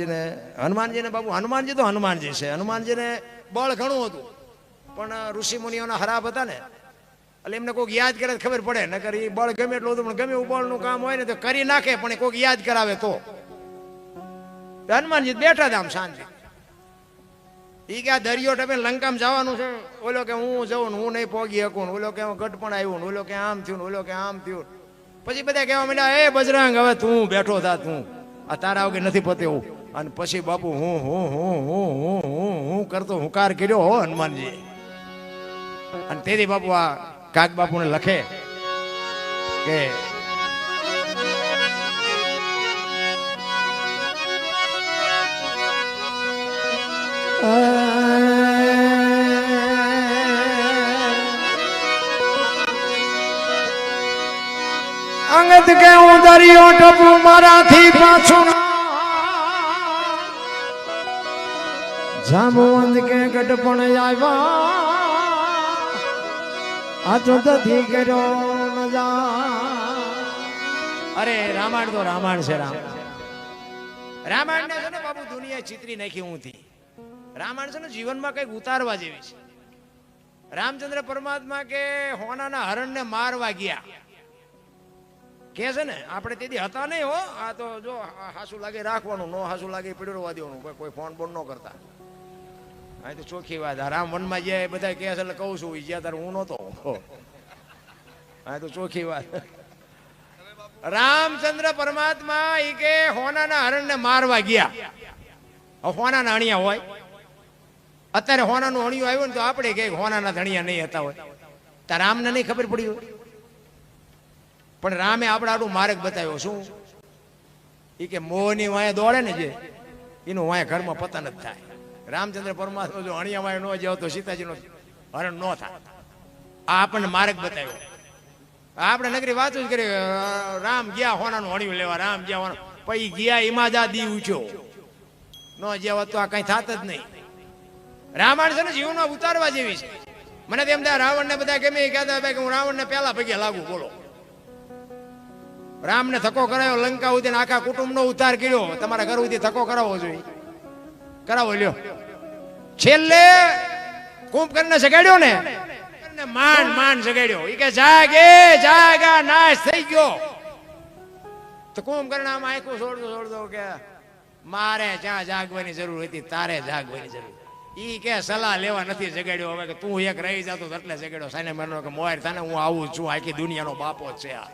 હનુમાનજીને હનુમાનજીને બાબુ, હનુમાનજી તો હનુમાનજી છે. હનુમાનજીને બળ ઘણું હતું. પણ ઋષિ મુનિઓના ખરાબ હતા ને, એટલે એમને કોઈક યાદ કરે ખબર પડે. નકર એ બળ ગમે એટલું હતું, પણ ગમે એવું બળનું કામ હોય ને તો કરી નાખે, પણ કોઈક યાદ કરાવે તો. હનુમાનજી બેઠા હતા આમ શાંતિ ઈ કે આ દરિયો ટપે લંકામાં જવાનું છે. ઓલો કે હું જઉં હું નહીં પોગી શકું ઓલો કે હું ગટપણ આવ્યું ને, ઓલો કે આમ થયું ઓલો કે આમ થયું પછી બધા કહેવા માંડ્યા, એ બજરંગ, હવે તું બેઠો થા તું. આ તારા વગર નથી પતે એવું અને પછી બાપુ હું હું હું હું હું હું હું કરતો હુંકાર કર્યો હો હનુમાનજી. અને તેથી બાપુ આ કાક બાપુને લખે કે અંગત કે હું દરિયો ટપુ મારાથી પાછું જામવંત કે ગઢપણ આવ્યા. આ દધી કર્યો અરે, રામાયણ તો રામાયણ છે, રામ. રામાયણ ને છે ને બાબુ દુનિયા ચિત્રી નાખી હું થી રામાયણ છે ને જીવનમાં કંઈક ઉતારવા જેવી છે. રામચંદ્ર પરમાત્મા કે હોનાના હરણને મારવા ગયા. કે છે ને, આપણે તેથી હતા નહીં હો. આ તો જો હાસુ લાગે રાખવાનું, નો હાસુ લાગે પીડરવા દેવાનું કોઈ ફોન બોન ન કરતા. આ તો ચોખ્ખી વાત. રામ વનમાં જે બધા કહે એટલે કહું છું જ્યાં તારે હું નહોતો આ તો ચોખ્ખી વાત. રામચંદ્ર પરમાત્મા એ કે હોનાના હરણને મારવા ગયા. હોનાના અણિયા હોય. અત્યારે હોનાનું અણિયું આવ્યું ને તો આપણે કે હોનાના ધણિયા નહીં હતા હોય. તો રામને નહીં ખબર પડી હોય. પણ રામે આપણે આડું માર્ગ બતાવ્યો. શું? એ કે મોહની વાંય દોડે ને જે, એનું વાંય ઘરમાં પતન જ થાય. રામચંદ્ર પરમાત્મા જો અણિયામાં ન જાવ તો સીતાજીનો હરણ ન થાય. આ આપણને માર્ગ બતાવ્યો. આપણે નગરી વાત જ કરી રામ ગયા હોનાનું હણિયું લેવા, રામ ગયા હોના પછી ગયા એમાં જ આ દી ઉઠ્યો ન જેવા તો આ કઈ થાત જ નહીં. રામાયણ છે ને જીવનમાં ઉતારવા જેવી છે. મને તેમ થાય, રાવણને બધા ગમે કહેતા ભાઈ કે હું રાવણને પહેલા પગે લાગુ બોલો. રામને થકો કરાયો, લંકા સુધી આખા કુટુંબનો ઉતાર કર્યો. તમારા ઘર સુધી થકો કરાવવો જોઈએ. કરાવો લ્યો. છેલ્લે કુંભકર્ણને જગાડ્યો ને? માંડ માંડ જગાડ્યો એ કે, જાગે, જાગા, નાશ થઈ ગયો. તો કુંભકર્ણ આમ આંખું છોડતો છોડતો કે, મારે જ્યાં જાગવાની જરૂર હતી, તારે જાગવાની જરૂર. ઈ કે, સલાહ લેવા નથી જગાડ્યો હવે કે તું એક રહી જતો એટલે જગાડ્યો સાને મારનો કે મોર, તને હું આવું છું, આખી દુનિયાનો બાપો છે આ.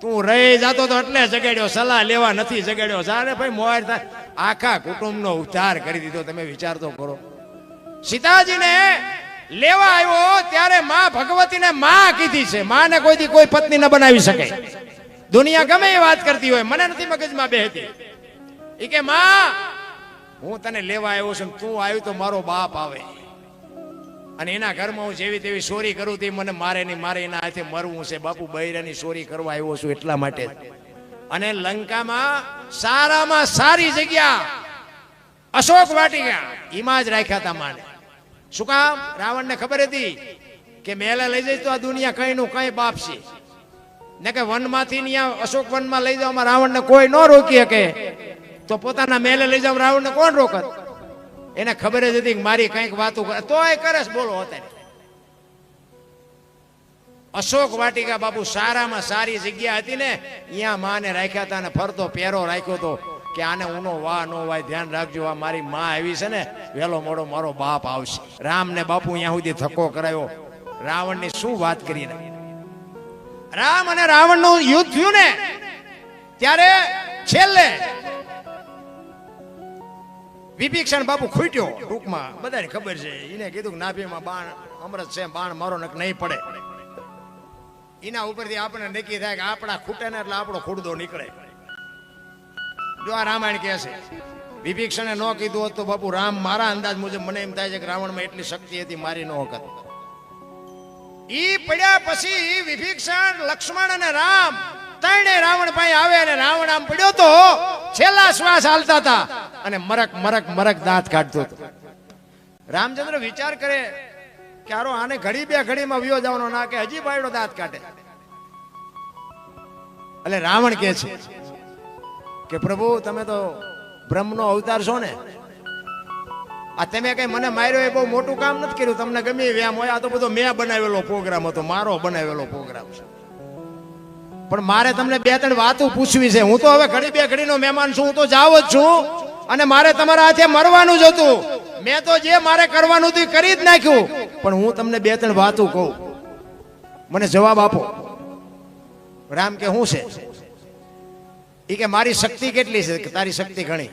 તું રહી જતો તો એટલે જગાડ્યો સલાહ લેવા નથી જગાડ્યો સારે ભાઈ, મોર આખા કુટુંબનો ઉદ્ધાર કરી દીધો. તમે વિચાર તો કરો. સીતાજીને લેવા આવ્યો ત્યારે માં ભગવતીને માં કીધી છે. માને કોઈથી કોઈ પત્ની ન બનાવી શકે. દુનિયા ગમે એ વાત કરતી હોય, મને નથી મગજમાં બેહતી. એ કે, માં, હું તને લેવા આવ્યો છું તું આવ્યું તો મારો બાપ આવે. અને એના ઘરમાં હું જેવી તેવી ચોરી કરું તે મને મારે નહીં, મારે એના હાથે મરવું છે. બાપુ બૈરાની ચોરી કરવા આવ્યો છું એટલા માટે. અને લંકામાં સારામાં સારી જગ્યા અશોક વાટિકા. એમાં જ રાખ્યા હતા માને. શું કામ? રાવણને ખબર હતી કે મેલે લઈ જઈશ તો આ દુનિયા કઈ નું કઈ બાપ છે. ને કે વનમાંથી ન્યા અશોક વનમાં લઈ જવામાં રાવણને કોઈ ન રોકી શકે. તો પોતાના મેલે લઈ જાવ રાવણને કોણ રોકત? એને ખબર જ હતી કે મારી કંઈક વાતો કરે તોય કરે બોલો અત્યારે. અશોક વાટિકા બાપુ સારામાં સારી જગ્યા હતી ને અહીંયા માને રાખ્યા હતા અને ફરતો, પહેરો રાખ્યો હતો કે આને ઉનો વાહ નો વાય, ધ્યાન રાખજો, આ મારી માં આવી છે ને, વેલો મોડો મારો બાપ આવશે. રામ ને બાપુ અહીંયા સુધી ધક્કો કરાયો. રાવણની શું વાત કરી રામ અને રાવણનું યુદ્ધ થયું ને, ત્યારે છેલ્લે વિભીક્ષણ બાપુ ખૂટ્યો ટૂંકમાં. બધાને ખબર છે એને કીધું કે નાભીમાં બાણ, અમૃત છે, બાણ મારો નક નહીં પડે. એના ઉપરથી આપણે નક્કી થાય કે આપણા ખૂટે ને એટલે આપણો ખૂટદો નીકળે. જો આ રામાયણ કહે છે, વિભીક્ષણે ન કીધું હોત બાપુ રામ મારા અંદાજ મુજબ મને એમ થાય છે કે રાવણમાં એટલી શક્તિ હતી મારી ન વખત ઈ પડ્યા પછી વિભીક્ષણ, લક્ષ્મણ અને રામ ત્રણે રાવણ પાસે આવે અને રાવણ આમ પડ્યો તો છેલ્લા શ્વાસ હાલતા હતા અને મરક મરક મરક દાંત કાઢતો હતો. રામચંદ્ર વિચાર કરે કે આરો આને ઘડી બે ઘડીમાં વિયો જવાનો ના કે હજી બાયડો દાંત કાઢે. એટલે રાવણ કે છે કે પ્રભુ, તમે તો બ્રહ્મનો અવતાર છો ને? આ તમે કઈ મને માર્યો એ બહુ મોટું કામ નથી કર્યું. તમને ગમે વ્યામ હોય, આ તો બધો મેં બનાવેલો પ્રોગ્રામ હતો, મારો બનાવેલો પ્રોગ્રામ છે. પણ મારે તમને બે ત્રણ વાતો પૂછવી છે. હું તો હવે ઘડી બે ઘડીનો મહેમાન છું, હું તો જાવ જ છું. અને મારે તમારા હાથે મરવાનું જ હતું. મેં તો જે મારે કરવાનું હતું કરી જ નાખ્યું. પણ હું તમને બે ત્રણ વાતો કહું. મને જવાબ આપો. રામ કે શું છે? એ કે મારી શક્તિ કેટલી છે? કે તારી શક્તિ ઘણી.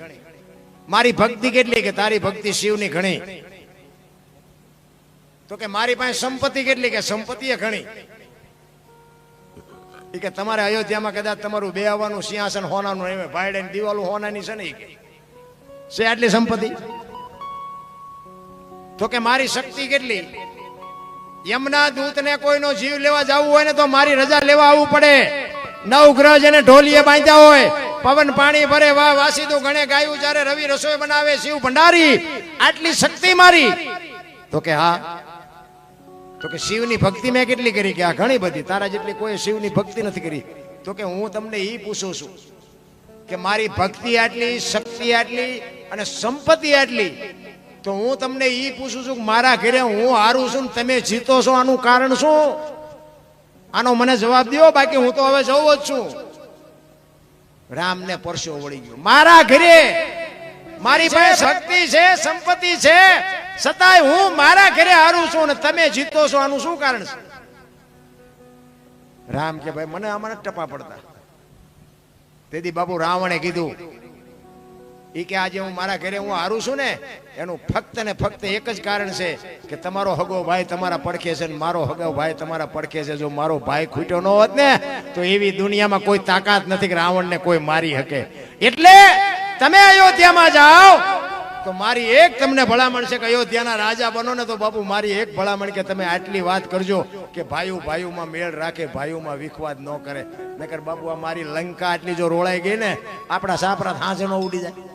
મારી ભક્તિ કેટલી કે તારી ભક્તિ શિવની ઘણી? તો કે મારી પાસે સંપત્તિ કેટલી કે સંપત્તિ એ ઘણી? ઈ કે તમારે અયોધ્યામાં કદાચ તમારું બે આવવાનું સિંહાસન હોનાનું એમ ભાઈડે દિવાલું હોનાની છે ને છે આટલી સંપત્તિ? તો કે મારી શક્તિ કેટલી? યમના દૂતને કોઈનો જીવ લેવા જવું હોય ને તો મારી રજા લેવા આવવું પડે. નવ ગ્રહ જેને ઢોલીએ બાંધ્યા હોય, પવન, પાણી ભરે, વાહ વાસીદું ગણે ગાયું જ્યારે રવિ રસોઈ બનાવે, શિવ ભંડારી, આટલી શક્તિ મારી. તો કે હા. તો કે શિવની ભક્તિ મેં કેટલી કરી? કે આ ઘણી બધી. તારા જેટલી કોઈ શિવની ભક્તિ નથી કરી. તો કે હું તમને એ પૂછું છું કે મારી ભક્તિ આટલી, શક્તિ આટલી અને સંપત્તિ આટલી, તો હું તમને એ પૂછું છું કે મારા ઘરે હું હારું છું તમે જીતો છો આનું કારણ શું? આનો મને જવાબ દો બાકી હું તો હવે જવું જ છું. રામને પરસો વળી ગયો. મારા ઘરે મારી પાસે શક્તિ છે, સંપત્તિ છે, છતાંય હું મારા ઘરે હારું છું ને તમે જીતો છો, આનું શું કારણ છે? રામ કે ભાઈ, મને આમાં ટપા પડતા. તેથી બાપુ રાવણે કીધું ઈ કે આજે હું મારા ઘરે હું હારું છું ને, એનું ફક્ત ને ફક્ત એક જ કારણ છે કે તમારો હગો ભાઈ તમારા પડખે છે ને મારો હગો ભાઈ તમારા પડખે છે. જો મારો ભાઈ ખૂટ્યો ન હોત ને, તો એવી દુનિયામાં કોઈ તાકાત નથી કે રાવણને કોઈ મારી શકે. એટલે તમે અયોધ્યામાં જાઓ, તો મારી એક તમને ભલામણ છે કે અયોધ્યાના રાજા બનો ને તો બાપુ મારી એક ભલામણ કે તમે આટલી વાત કરજો કે ભાઈઓ ભાઈઓમાં મેળ રાખે, ભાઈઓમાં વિખવાદ ન કરે. નકર બાપુ આ મારી લંકા આટલી જો રોળાઈ ગઈ ને, આપણા સાપરા હાંસે ન ઉડી જાય.